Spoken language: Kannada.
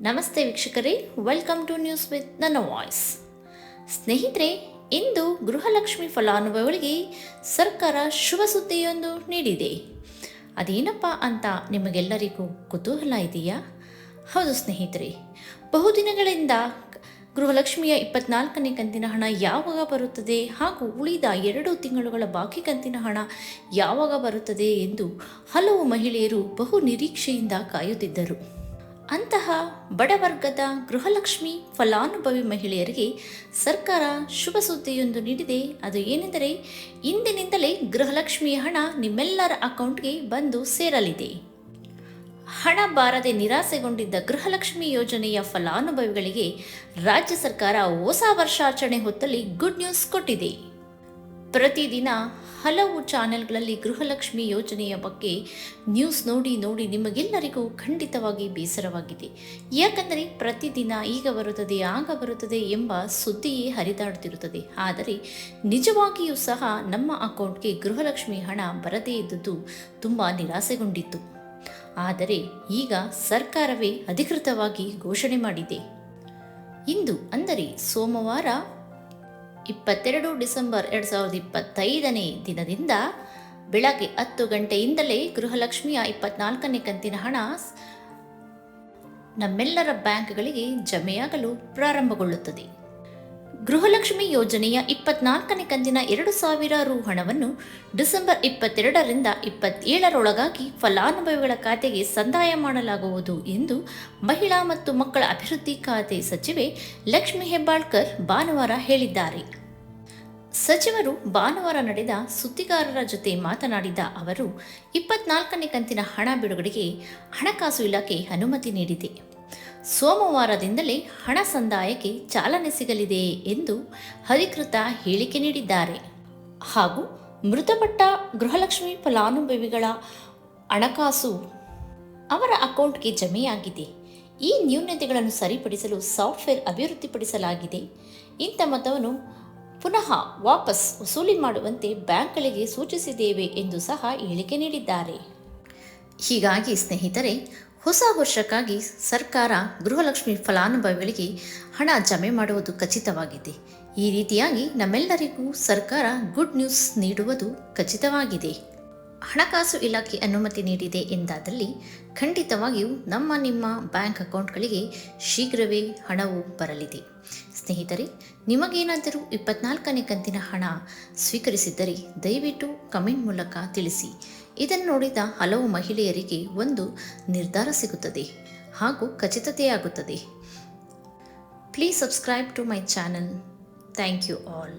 ನಮಸ್ತೆ ವೀಕ್ಷಕರೇ ವೆಲ್ಕಮ್ ಟು ನ್ಯೂಸ್ ವಿತ್ ನನ್ನ ವಾಯ್ಸ್ ಸ್ನೇಹಿತರೆ, ಇಂದು ಗೃಹಲಕ್ಷ್ಮಿ ಫಲಾನುಭವಿಗಳಿಗೆ ಸರ್ಕಾರ ಶುಭ ಸುದ್ದಿಯೊಂದು ನೀಡಿದೆ. ಅದೇನಪ್ಪ ಅಂತ ನಿಮಗೆಲ್ಲರಿಗೂ ಕುತೂಹಲ ಇದೆಯಾ? ಹೌದು ಸ್ನೇಹಿತರೆ ಬಹುದಿನಗಳಿಂದ ಗೃಹಲಕ್ಷ್ಮಿಯ ಇಪ್ಪತ್ನಾಲ್ಕನೇ ಕಂತಿನ ಹಣ ಯಾವಾಗ ಬರುತ್ತದೆ ಹಾಗೂ ಉಳಿದ ಎರಡು ತಿಂಗಳುಗಳ ಬಾಕಿ ಕಂತಿನ ಹಣ ಯಾವಾಗ ಬರುತ್ತದೆ ಎಂದು ಹಲವು ಮಹಿಳೆಯರು ಬಹು ನಿರೀಕ್ಷೆಯಿಂದ ಕಾಯುತ್ತಿದ್ದರು. ಅಂತಹ ಬಡವರ್ಗದ ಗೃಹಲಕ್ಷ್ಮಿ ಫಲಾನುಭವಿ ಮಹಿಳೆಯರಿಗೆ ಸರ್ಕಾರ ಶುಭ ಸುದ್ದಿಯೊಂದು ನೀಡಿದೆ. ಅದು ಏನೆಂದರೆ, ಇಂದಿನಿಂದಲೇ ಗೃಹಲಕ್ಷ್ಮಿಯ ಹಣ ನಿಮ್ಮೆಲ್ಲರ ಅಕೌಂಟ್ಗೆ ಬಂದು ಸೇರಲಿದೆ. ಹಣ ಬಾರದೆ ನಿರಾಸೆಗೊಂಡಿದ್ದ ಗೃಹಲಕ್ಷ್ಮಿ ಯೋಜನೆಯ ಫಲಾನುಭವಿಗಳಿಗೆ ರಾಜ್ಯ ಸರ್ಕಾರ ಹೊಸ ವರ್ಷಾಚರಣೆ ಹೊತ್ತಲ್ಲಿ ಗುಡ್ ನ್ಯೂಸ್ ಕೊಟ್ಟಿದೆ. ಪ್ರತಿದಿನ ಹಲವು ಚಾನೆಲ್ಗಳಲ್ಲಿ ಗೃಹಲಕ್ಷ್ಮಿ ಯೋಜನೆಯ ಬಗ್ಗೆ ನ್ಯೂಸ್ ನೋಡಿ ನೋಡಿ ನಿಮಗೆಲ್ಲರಿಗೂ ಖಂಡಿತವಾಗಿ ಬೇಸರವಾಗಿದೆ. ಯಾಕಂದರೆ ಪ್ರತಿದಿನ ಈಗ ಬರುತ್ತದೆ, ಆಗ ಬರುತ್ತದೆ ಎಂಬ ಸುದ್ದಿಯೇ ಹರಿದಾಡುತ್ತಿರುತ್ತದೆ ಆದರೆ ನಿಜವಾಗಿಯೂ ಸಹ ನಮ್ಮ ಅಕೌಂಟ್ಗೆ ಗೃಹಲಕ್ಷ್ಮಿ ಹಣ ಬರದೇ ಇದ್ದುದು ತುಂಬ ನಿರಾಸೆಗೊಂಡಿತ್ತು. ಆದರೆ ಈಗ ಸರ್ಕಾರವೇ ಅಧಿಕೃತವಾಗಿ ಘೋಷಣೆ ಮಾಡಿದೆ. ಇಂದು ಅಂದರೆ ಸೋಮವಾರ ಇಪ್ಪತ್ತೆರಡು ಡಿಸೆಂಬರ್ ಎರಡು ಸಾವಿರದ ಇಪ್ಪತ್ತೈದನೇ ದಿನದಿಂದ ಬೆಳಗ್ಗೆ ಹತ್ತು ಗಂಟೆಯಿಂದಲೇ ಗೃಹಲಕ್ಷ್ಮಿಯ ಇಪ್ಪತ್ನಾಲ್ಕನೇ ಕಂತಿನ ಹಣ ನಮ್ಮೆಲ್ಲರ ಬ್ಯಾಂಕ್ಗಳಿಗೆ ಜಮೆಯಾಗಲು ಪ್ರಾರಂಭಗೊಳ್ಳುತ್ತದೆ. ಗೃಹಲಕ್ಷ್ಮಿ ಯೋಜನೆಯ ಇಪ್ಪತ್ನಾಲ್ಕನೇ ಕಂತಿನ ಎರಡು ಸಾವಿರ ರು ಹಣವನ್ನು ಡಿಸೆಂಬರ್ ಇಪ್ಪತ್ತೆರಡರಿಂದ ಇಪ್ಪತ್ತೇಳರೊಳಗಾಗಿ ಫಲಾನುಭವಿಗಳ ಖಾತೆಗೆ ಸಂದಾಯ ಮಾಡಲಾಗುವುದು ಎಂದು ಮಹಿಳಾ ಮತ್ತು ಮಕ್ಕಳ ಅಭಿವೃದ್ಧಿ ಖಾತೆ ಸಚಿವೆ ಲಕ್ಷ್ಮಿ ಹೆಬ್ಬಾಳ್ಕರ್ ಭಾನುವಾರ ಹೇಳಿದ್ದಾರೆ. ಸಚಿವರು ಭಾನುವಾರ ನಡೆದ ಸುದ್ದಿಗಾರರ ಜೊತೆ ಮಾತನಾಡಿದ ಅವರು, ಇಪ್ಪತ್ನಾಲ್ಕನೇ ಕಂತಿನ ಹಣ ಬಿಡುಗಡೆಗೆ ಹಣಕಾಸು ಇಲಾಖೆ ಅನುಮತಿ ನೀಡಿದೆ. ಸೋಮವಾರದಿಂದಲೇ ಹಣ ಸಂದಾಯಕ್ಕೆ ಚಾಲನೆ ಸಿಗಲಿದೆ ಎಂದು ಅಧಿಕೃತ ಹೇಳಿಕೆ ನೀಡಿದ್ದಾರೆ. ಹಾಗೂ ಮೃತಪಟ್ಟ ಗೃಹಲಕ್ಷ್ಮಿ ಫಲಾನುಭವಿಗಳ ಹಣಕಾಸು ಅವರ ಅಕೌಂಟ್ಗೆ ಜಮೆಯಾಗಿದೆ. ಈ ನ್ಯೂನತೆಗಳನ್ನು ಸರಿಪಡಿಸಲು ಸಾಫ್ಟ್ವೇರ್ ಅಭಿವೃದ್ಧಿಪಡಿಸಲಾಗಿದೆ. ಇಂಥ ಮೊತ್ತವನ್ನು ಪುನಃ ವಾಪಸ್ ವಸೂಲಿ ಮಾಡುವಂತೆ ಬ್ಯಾಂಕ್ಗಳಿಗೆ ಸೂಚಿಸಿದ್ದೇವೆ ಎಂದು ಸಹ ಹೇಳಿಕೆ ನೀಡಿದ್ದಾರೆ. ಹೀಗಾಗಿ ಸ್ನೇಹಿತರೆ ಹೊಸ ವರ್ಷಕ್ಕಾಗಿ ಸರ್ಕಾರ ಗೃಹಲಕ್ಷ್ಮಿ ಫಲಾನುಭವಿಗಳಿಗೆ ಹಣ ಜಮೆ ಮಾಡುವುದು ಖಚಿತವಾಗಿದೆ. ಈ ರೀತಿಯಾಗಿ ನಮ್ಮೆಲ್ಲರಿಗೂ ಸರ್ಕಾರ ಗುಡ್ ನ್ಯೂಸ್ ನೀಡುವುದು ಖಚಿತವಾಗಿದೆ. ಹಣಕಾಸು ಇಲಾಖೆ ಅನುಮತಿ ನೀಡಿದೆ ಎಂದಾದಲ್ಲಿ ಖಂಡಿತವಾಗಿಯೂ ನಮ್ಮ ನಿಮ್ಮ ಬ್ಯಾಂಕ್ ಅಕೌಂಟ್ಗಳಿಗೆ ಶೀಘ್ರವೇ ಹಣವು ಬರಲಿದೆ. ಸ್ನೇಹಿತರೆ, ನಿಮಗೇನಾದರೂ ಇಪ್ಪತ್ನಾಲ್ಕನೇ ಕಂತಿನ ಹಣ ಸ್ವೀಕರಿಸಿದ್ದರೆ ದಯವಿಟ್ಟು ಕಮೆಂಟ್ ಮೂಲಕ ತಿಳಿಸಿ. ಇದನ್ನು ನೋಡಿದ ಹಲವು ಮಹಿಳೆಯರಿಗೆ ಒಂದು ನಿರ್ಧಾರ ಸಿಗುತ್ತದೆ ಹಾಗೂ ಖಚಿತತೆಯಾಗುತ್ತದೆ. Please subscribe to my channel thank you all